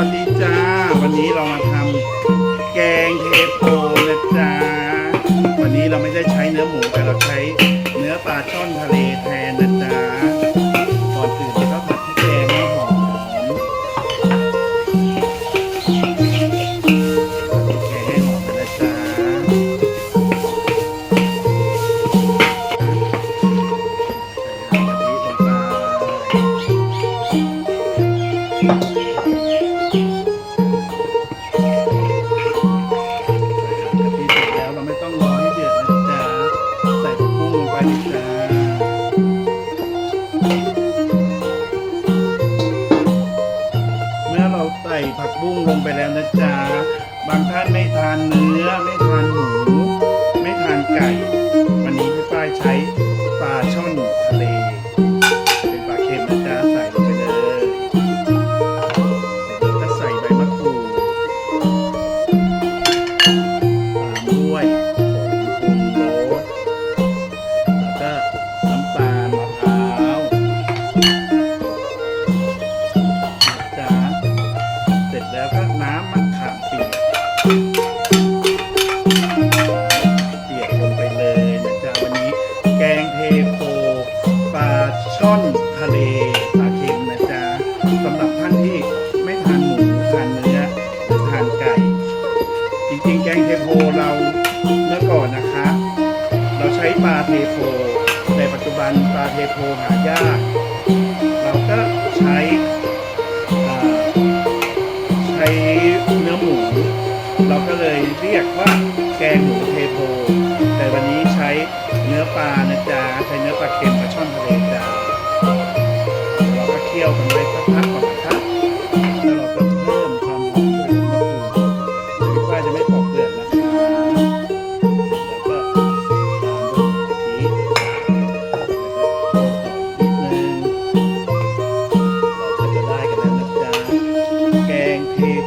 วัสดีจ้า วันนี้เรามาทำแกงเทโพนะจ๊ะวันนี้เราไม่ได้ใช้เนื้อหมูแต่เราใช้เนื้อปลาช่อนทะเลแทนนะจ๊ะก่อนอื่นก็ผัดพริกแกงให้หอมผัดพริกแกงให้หอมนะจ๊ะใส่น้ำกะทิลงไป ส่ผักบุ้งลงไปแล้วนะจ๊ะ บางท่านไม่ทานเนื้อไม่ทานหมู เทโพปลาช่อนทะเลปลาเค็มนะจ๊ะสำหรับท่านที่ไม่ทานหมูทานเนื้อหรือทานไก่ จริงๆ แกงเทโพเราเมื่อก่อนนะคะ เราใช้ปลาเทโพในปัจจุบันปลาเทโพหายาก เราก็ใช้ใช้เนื้อหมู เราก็เลยเรียกว่าแกงหมูเทโพแต่วันนี้ใช้เนื้อปลานะจ๊ะ นะใช้เนื้อปลาเค็มกับช่อนทะเลจ้าเราก็เคี่ยวกันไปสักพักก่อนนะครับแล้วเราก็เพิ่มความหอมด้วยมะกรูดหรือว่าจะไม่ปอกเปลือกนะครับแล้วก็ตามด้วยกะทินิดนึงเราก็จะได้กันแล้วนะจ๊ะแกงเผ็ด